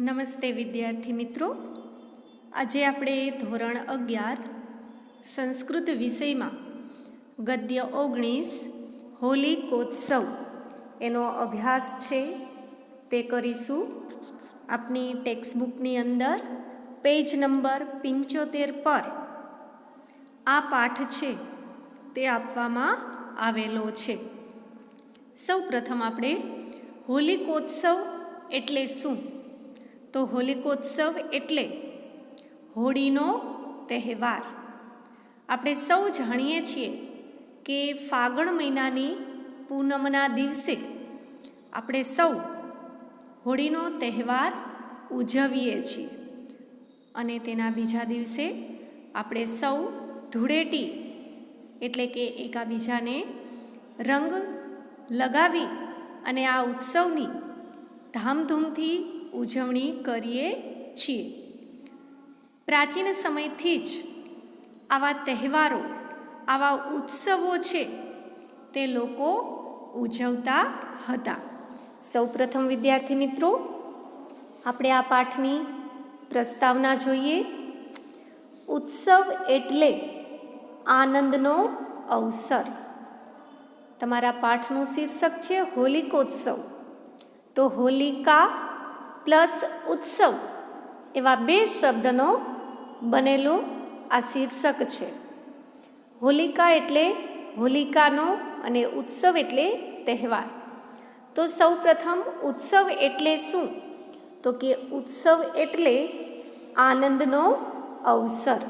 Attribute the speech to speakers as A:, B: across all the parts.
A: નમસ્તે વિદ્યાર્થી મિત્રો. આજે આપણે ધોરણ અગિયાર, સંસ્કૃત વિષયમાં ગદ્ય ઓગણીસ, હોલી કોત્સવ એનો અભ્યાસ છે. તે કરીશું. આપની ટેક્સ્ટબુકની અંદર પેજ નંબર પંચોતેર પર આ પાઠ છે તે આપવામાં આવેલો છે. સૌ પ્રથમ આપણે હોલિકોત્સવ એટલે શું? તો હોલિકોત્સવ એટલે હોળીનો તહેવાર. આપણે સૌ જાણીએ છીએ કે ફાગણ મહિનાની પૂનમના દિવસે આપણે સૌ હોળીનો તહેવાર ઉજવીએ છીએ. અને તેના બીજા દિવસે આપણે સૌ ધૂળેટી એટલે કે એકાબીજાને રંગ લગાવી અને આ ઉત્સવની ધામધૂમથી ઉજવણી કરીએ છીએ. પ્રાચીન સમયથી જ આવા તહેવારો, આવા ઉત્સવો છે તે લોકો ઉજવતા હતા. સૌપ્રથમ વિદ્યાર્થી મિત્રો, આપણે આ પાઠની પ્રસ્તાવના જોઈએ. ઉત્સવ એટલે આનંદનો અવસર. તમારા પાઠનું શીર્ષક છે હોલિકોત્સવ. તો હોલિકા પ્લસ ઉત્સવ એવા બે શબ્દનો બનેલો આ શીર્ષક છે. હોલિકા એટલે હોલિકાનો અને ઉત્સવ એટલે તહેવાર. તો સૌપ્રથમ ઉત્સવ એટલે શું? તો કે ઉત્સવ એટલે આનંદનો અવસર.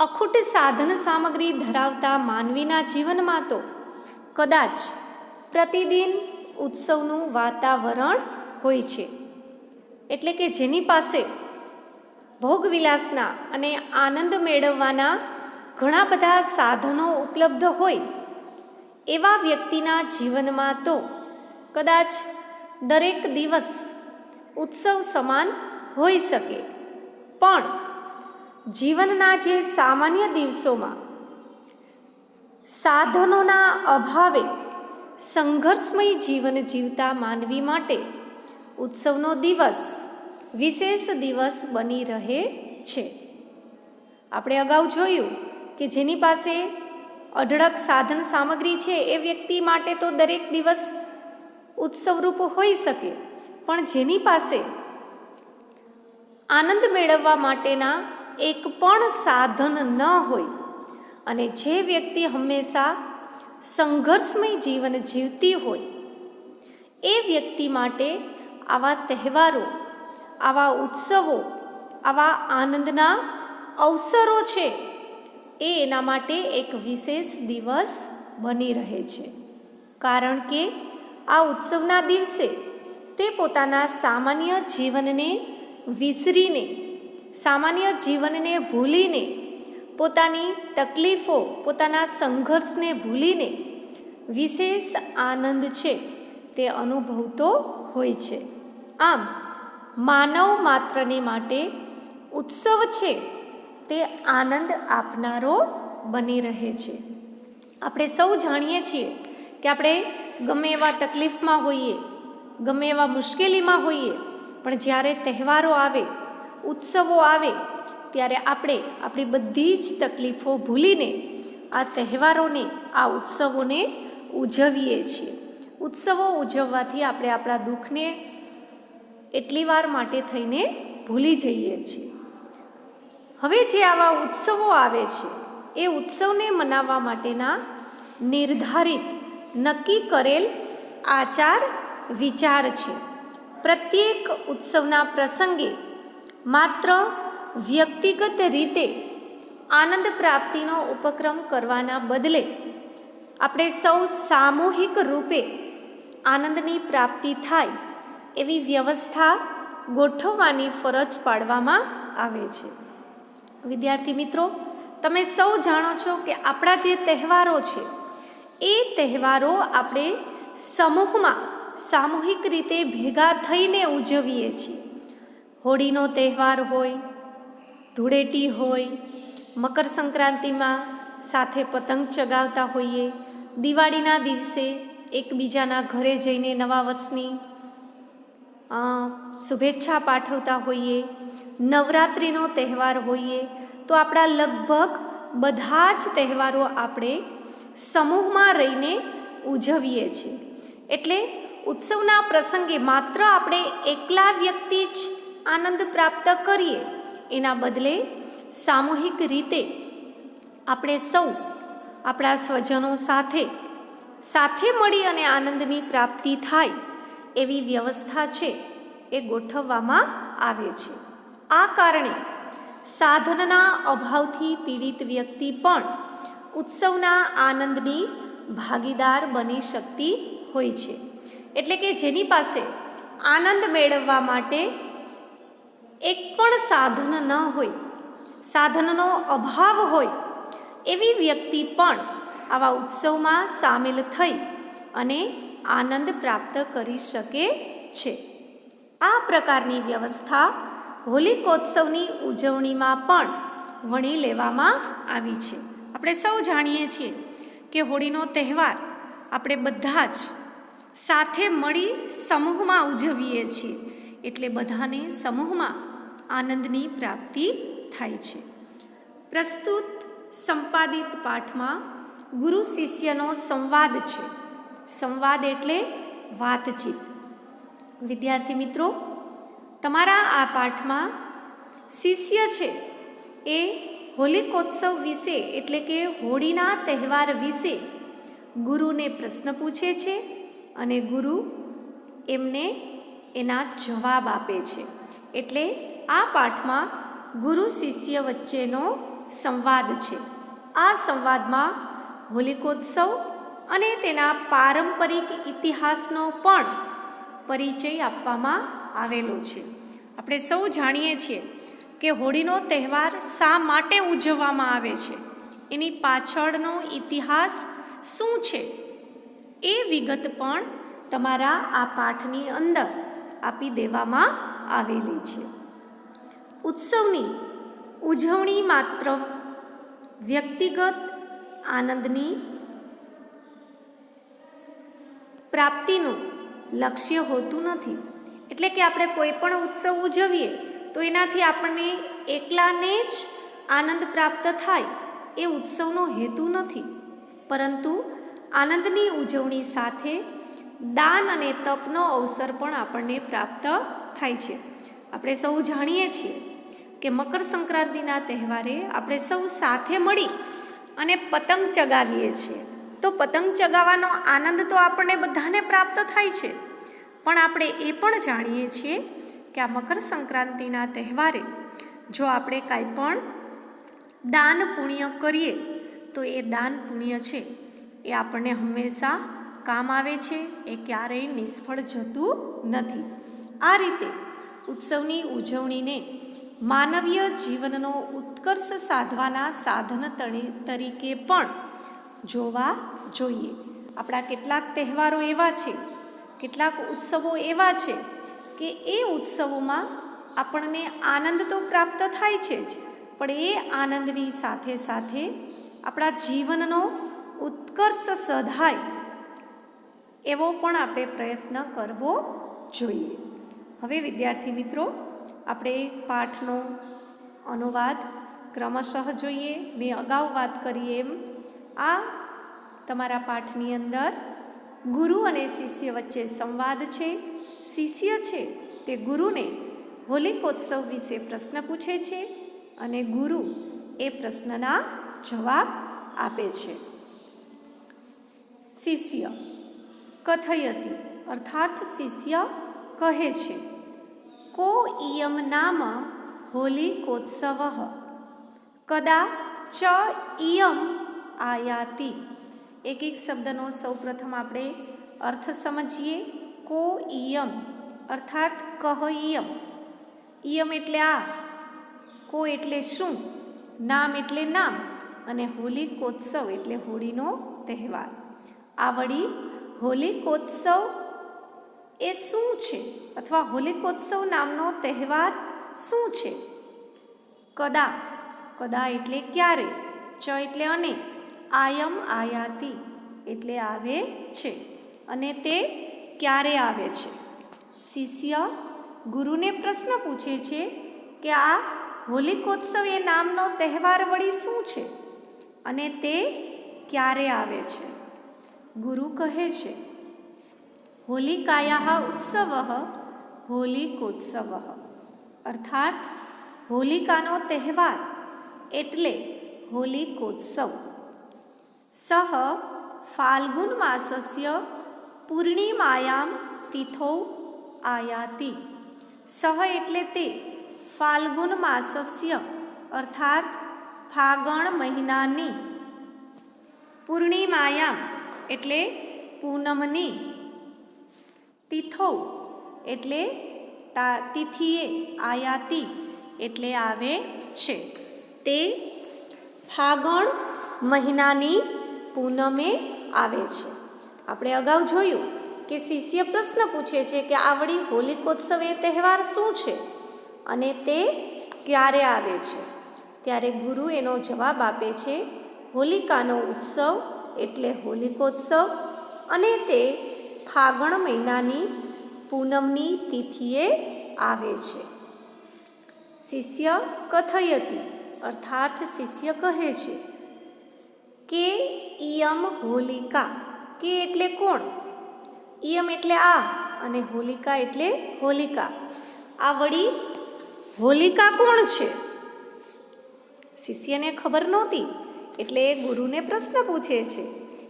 A: અખૂટ સાધન સામગ્રી ધરાવતા માનવીના જીવનમાં તો કદાચ પ્રતિદિન ઉત્સવનું વાતાવરણ હોય છે. એટલે કે જેની પાસે ભોગવિલાસના અને આનંદ મેળવવાના ઘણા બધા સાધનો ઉપલબ્ધ હોય, એવા વ્યક્તિના જીવનમાં તો કદાચ દરેક દિવસ ઉત્સવ સમાન હોઈ શકે. પણ જીવનના જે સામાન્ય દિવસોમાં સાધનોના અભાવે સંઘર્ષમય જીવન જીવતા માનવી માટે ઉત્સવનો દિવસ વિશેષ દિવસ બની રહે છે. આપણે અગાઉ જોયું કે જેની પાસે અઢળક સાધન સામગ્રી છે એ વ્યક્તિ માટે તો દરેક દિવસ ઉત્સવરૂપ હોઈ શકે, પણ જેની પાસે આનંદ મેળવવા માટેના એક પણ સાધન ન હોય અને જે વ્યક્તિ હંમેશા સંઘર્ષમય જીવન જીવતી હોય, એ વ્યક્તિ માટે આવા તહેવારો, આવા ઉત્સવો, આવા આનંદના અવસરો છે, એ એના માટે એક વિશેષ દિવસ બની રહે છે. કારણ કે આ ઉત્સવના દિવસે તે પોતાના સામાન્ય જીવનને વિસરીને, સામાન્ય જીવનને ભૂલીને, પોતાની તકલીફો, પોતાના સંઘર્ષને ભૂલીને વિશેષ આનંદ છે તે અનુભવતો હોય છે. આમ, માનવ માત્રને માટે ઉત્સવ છે, તે આનંદ આપનારો બની રહે છે. આપણે સૌ જાણીએ છીએ કે આપણે ગમે એવા તકલીફમાં હોઈએ, ગમે એવા મુશ્કેલીમાં હોઈએ, પણ જ્યારે તહેવારો આવે, ઉત્સવો આવે, ત્યારે આપણે આપણી બધી જ તકલીફો ભૂલીને આ તહેવારોને, આ ઉત્સવોને ઉજવીએ છીએ. ઉત્સવો ઉજવવાથી આપણે આપણા દુઃખને એટલી વાર માટે થઈને ભૂલી જઈએ છીએ. હવે જે આવા ઉત્સવો આવે છે, એ ઉત્સવને મનાવવા માટેના નિર્ધારિત, નક્કી કરેલ આચાર, વિચાર છે. પ્રત્યેક ઉત્સવના પ્રસંગે માત્ર વ્યક્તિગત રીતે આનંદ પ્રાપ્તિનો ઉપક્રમ કરવાના બદલે આપણે સૌ સામૂહિક રૂપે આનંદની પ્રાપ્તિ થાય એવી વ્યવસ્થા ગોઠવવાની ફરજ પાડવામાં આવે છે. વિદ્યાર્થી મિત્રો, તમે સૌ જાણો છો કે આપણા જે તહેવારો છે, એ તહેવારો આપણે સમૂહમાં સામૂહિક રીતે ભેગા થઈને ઉજવીએ છીએ. હોળીનો તહેવાર હોય, ધૂળેટી હોય મકર સંક્રાંતિમાં સાથે પતંગ ચગાવતા હોઈએ, દિવાળીના દિવસે એકબીજાના ઘરે જઈને નવા વર્ષની શુભેચ્છા પાઠવતા હોઈએ, નવરાત્રિનો તહેવાર હોઈએ, તો આપણા લગભગ બધા જ તહેવારો આપણે સમૂહમાં રહીને ઉજવીએ છીએ. એટલે ઉત્સવના પ્રસંગે માત્ર આપણે એકલા વ્યક્તિ જ આનંદ પ્રાપ્ત કરીએ, એના બદલે સામૂહિક રીતે આપણે સૌ આપણા સ્વજનો સાથે સાથે મળી અને આનંદની પ્રાપ્તિ થાય. એવી વ્યવસ્થા છે, એ ગોઠવવામાં આવે છે. આ કારણે સાધનના અભાવથી પીડિત વ્યક્તિ પણ ઉત્સવના આનંદની ભાગીદાર બની શકતી હોય છે. એટલે કે જેની પાસે આનંદ મેળવવા માટે એક પણ સાધન ન હોય, સાધનનો અભાવ હોય, એવી વ્યક્તિ પણ આવા ઉત્સવમાં સામેલ થઈ અને આનંદ પ્રાપ્ત કરી શકે છે. આ પ્રકારની વ્યવસ્થા હોલિકોત્સવની ઉજવણીમાં પણ વણી લેવામાં આવી છે. આપણે સૌ જાણીએ છીએ કે હોળીનો તહેવાર આપણે બધા જ સાથે મળી સમૂહમાં ઉજવીએ છીએ. એટલે બધાને સમૂહમાં આનંદની પ્રાપ્તિ થાય છે. પ્રસ્તુત સંપાદિત પાઠમાં ગુરુ શિષ્યનો સંવાદ છે. સંવાદ એટલે વાતચીત. વિદ્યાર્થી મિત્રો, તમારા આ પાઠમાં શિષ્ય છે એ હોલિકોત્સવ વિશે એટલે કે હોળીના તહેવાર વિશે ગુરુને પ્રશ્ન પૂછે છે અને ગુરુ એમને એના જવાબ આપે છે. એટલે આ પાઠમાં ગુરુ શિષ્ય વચ્ચેનો સંવાદ છે. આ સંવાદમાં હોલિકોત્સવ અને તેના પારંપરિક ઇતિહાસનો પણ પરિચય આપવામાં આવેલો છે. આપણે સૌ જાણીએ છીએ કે હોળીનો તહેવાર શા માટે ઉજવવામાં આવે છે? એની પાછળનો ઇતિહાસ શું છે? એ વિગત પણ તમારા આ પાઠની અંદર આપી દેવામાં આવેલી છે. ઉત્સવની ઉજવણી માત્ર વ્યક્તિગત આનંદની પ્રાપ્તિનું લક્ષ્ય હોતું નથી. એટલે કે આપણે કોઈ પણ ઉત્સવ ઉજવીએ, તો એનાથી આપણને એકલાને જ આનંદ પ્રાપ્ત થાય એ ઉત્સવનો હેતુ નથી. પરંતુ આનંદની ઉજવણી સાથે દાન અને તપનો અવસર પણ આપણને પ્રાપ્ત થાય છે. આપણે સૌ જાણીએ છીએ કે મકર સંક્રાંતિના તહેવારે આપણે સૌ સાથે મળી અને પતંગ ચગાવીએ છીએ. તો પતંગ ચગાવવાનો આનંદ તો આપણને બધાને પ્રાપ્ત થાય છે. પણ આપણે એ પણ જાણીએ છીએ કે આ મકર સંક્રાંતિના તહેવારે જો આપણે કાંઈ પણ દાન પુણ્ય કરીએ, તો એ દાન પુણ્ય છે. એ આપણને હંમેશા કામ આવે છે. એ ક્યારેય નિષ્ફળ જતું નથી. આ રીતે ઉત્સવની ઉજવણીને માનવીય જીવનનો ઉત્કર્ષ સાધવાના સાધન તરીકે પણ જોવા જોઈએ. આપણા કેટલાક તહેવારો એવા છે, કેટલાક ઉત્સવો એવા છે કે એ ઉત્સવોમાં આપણને આનંદ તો પ્રાપ્ત થાય છે જ, પણ એ આનંદની સાથે સાથે આપણા જીવનનો ઉત્કર્ષ સધાય એવો પણ આપણે પ્રયત્ન કરવો જોઈએ. હવે વિદ્યાર્થી મિત્રો, આપણે પાઠનો અનુવાદ ક્રમશઃ જોઈએ, મેં અગાઉ વાત કરી એમ. આ તમારા પાઠની અંદર ગુરુ અને શિષ્ય વચ્ચે સંવાદ છે. શિષ્ય છે તે ગુરુને હોલિકોત્સવ વિશે પ્રશ્ન પૂછે છે અને ગુરુ એ પ્રશ્નના જવાબ આપે છે. શિષ્ય કથયતિ અર્થાર્થ શિષ્ય કહે છે, કો ઇયમ નામ હોલિકોત્સવ. કદા ચ ઇયમ આયાતિ. એક એક શબ્દનો સૌપ્રથમ આપણે અર્થ સમજીએ. કો ઇયમ અર્થાત કહ ઇયમ ઇયમ એટલે આ, કો એટલે શું, નામ એટલે નામ, અને હોલિકોત્સવ એટલે હોળીનો તહેવાર. આ વળી હોલિકોત્સવ એ શું છે? અથવા હોલિકોત્સવ નામનો તહેવાર શું છે? કદા. કદા એટલે ક્યારે? ચ એટલે અને. આયમ આયાતી એટલે આવે છે અને તે ક્યારે આવે છે? શિષ્ય ગુરુને પ્રશ્ન પૂછે છે કે આ હોલિકોત્સવ એ નામનો તહેવાર વળી શું છે અને તે ક્યારે આવે છે? ગુરુ કહે છે હોલિકાયા ઉત્સવ હોલિકોત્સવ. અર્થાત હોલિકાનો તહેવાર એટલે હોલિકોત્સવ. સહ ફાલ્ગુન માસસ્ય પૂર્ણિમાયામ તિથો આયાતિ સહ એટલે તે ફાલ્ગુન માસસ્ય અર્થાત ફાગણ મહિનાની પૂર્ણિમાયામ એટલે પૂનમની તિથો એટલે તિથિએ આયાતી એટલે આવે છે તે ફાગણ મહિનાની પૂનમે આવે છે. આપણે અગાઉ જોયું કે શિષ્ય પ્રશ્ન પૂછે છે કે આવડી હોલિકોત્સવ એ તહેવાર શું છે અને તે ક્યારે આવે છે? ત્યારે ગુરુ એનો જવાબ આપે છે, હોલિકાનો ઉત્સવ એટલે હોલિકોત્સવ અને તે ફાગણ મહિનાની પૂનમની તિથિએ આવે છે. શિષ્ય કથયતી અર્થાર્થ શિષ્ય કહે છે. કે ઇયમ હોલિકા. કે એટલે કોણ? ઇયમ એટલે આ અને હોલિકા એટલે હોલિકા. આ વળી હોલિકા કોણ છે? શિષ્યને ખબર નહોતી, એટલે એ ગુરુને પ્રશ્ન પૂછે છે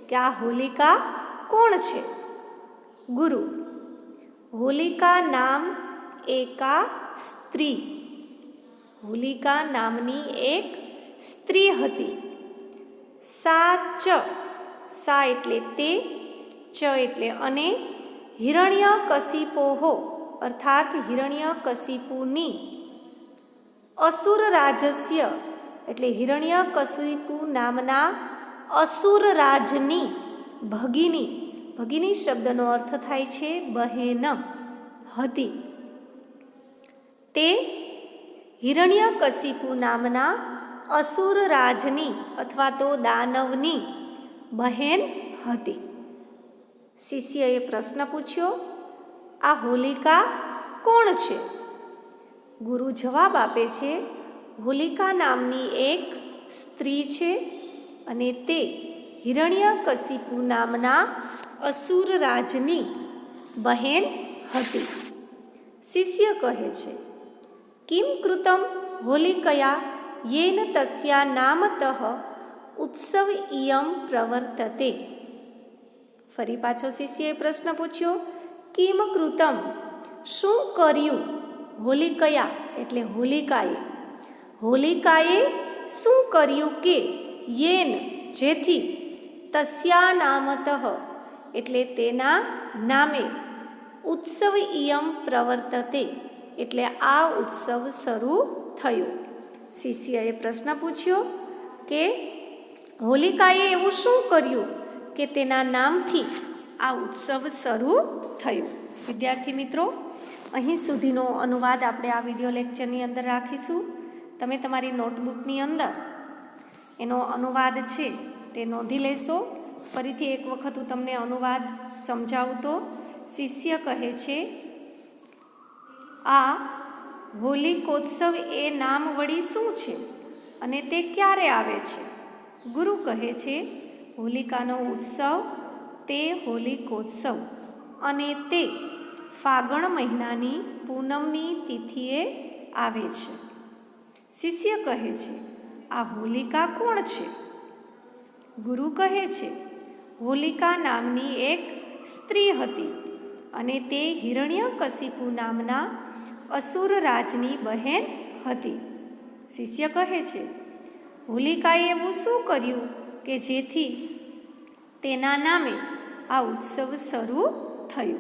A: કે આ હોલિકા કોણ છે? ગુરુ, હોલિકા નામ એકા સ્ત્રી. હોલિકા નામની એક સ્ત્રી હતી. સા ચ સા એટલે તે, ચ એટલે અને હિરણ્ય કશિપોહો અર્થાત હિરણ્ય કશિપુની અસુર રાજસ્ય એટલે હિરણ્ય કશિપુ નામના અસુર રાજની ભગિની. ભગિની શબ્દનો અર્થ થાય છે બહેન, હતી. તે હિરણ્ય કશિપુ નામના અસુર રાજની અથવા તો દાનવની બહેન હતી. શિષ્યએ પ્રશ્ન પૂછ્યો, આ હોલિકા કોણ છે? ગુરુ જવાબ આપે છે, હોલિકા નામની એક સ્ત્રી છે અને તે હિરણ્ય કશિપુ નામના અસુર રાજની બહેન હતી. શિષ્ય કહે છે, કિમ કૃતમ હોલિકયા યેન તસ્યા નામતઃ ઉત્સવ ઇયમ પ્રવર્તતે ફરી પાછો શિષ્યએ પ્રશ્ન પૂછ્યો, કિમ કૃતમ? શું કર્યું? હોલિકયા એટલે હોલિકાએ. હોલિકાએ શું કર્યું કે? યેન, જેથી તસ્યા નામતઃ એટલે તેના નામે ઉત્સવ ઇયમ પ્રવર્તતે એટલે આ ઉત્સવ શરૂ થયો. શિષ્યએ પ્રશ્ન પૂછ્યો કે હોલિકાએ એવું શું કર્યું કે તેના નામથી આ ઉત્સવ શરૂ થયો? વિદ્યાર્થી મિત્રો, અહીં સુધીનો અનુવાદ આપણે આ વીડિયો લેક્ચરની અંદર રાખીશું. તમે તમારી નોટબુકની અંદર એનો અનુવાદ છે તે નોંધી લેશો. ફરીથી એક વખત હું તમને અનુવાદ સમજાવું તો શિષ્ય કહે છે, આ હોલિકોત્સવ એ નામ વળી શું છે અને તે ક્યારે આવે છે? ગુરુ કહે છે, હોલિકાનો ઉત્સવ તે હોલિકોત્સવ અને તે ફાગણ મહિનાની પૂનમની તિથિએ આવે છે. શિષ્ય કહે છે, આ હોલિકા કોણ છે? ગુરુ કહે છે, હોલિકા નામની એક સ્ત્રી હતી અને તે હિરણ્ય કશિપુ નામના અસુર રાજની બહેન હતી. શિષ્ય કહે છે, હોલિકાએ એવું શું કર્યું કે જેથી તેના નામે આ ઉત્સવ શરૂ થયો?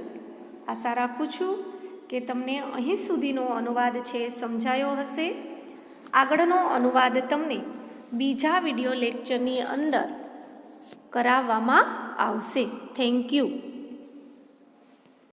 A: આશા રાખું છું કે તમને અહીં સુધીનો અનુવાદ છે સમજાયો હશે. આગળનો અનુવાદ તમને બીજા વીડિયો લેક્ચરની અંદર કરાવવામાં આવશે. Thank you.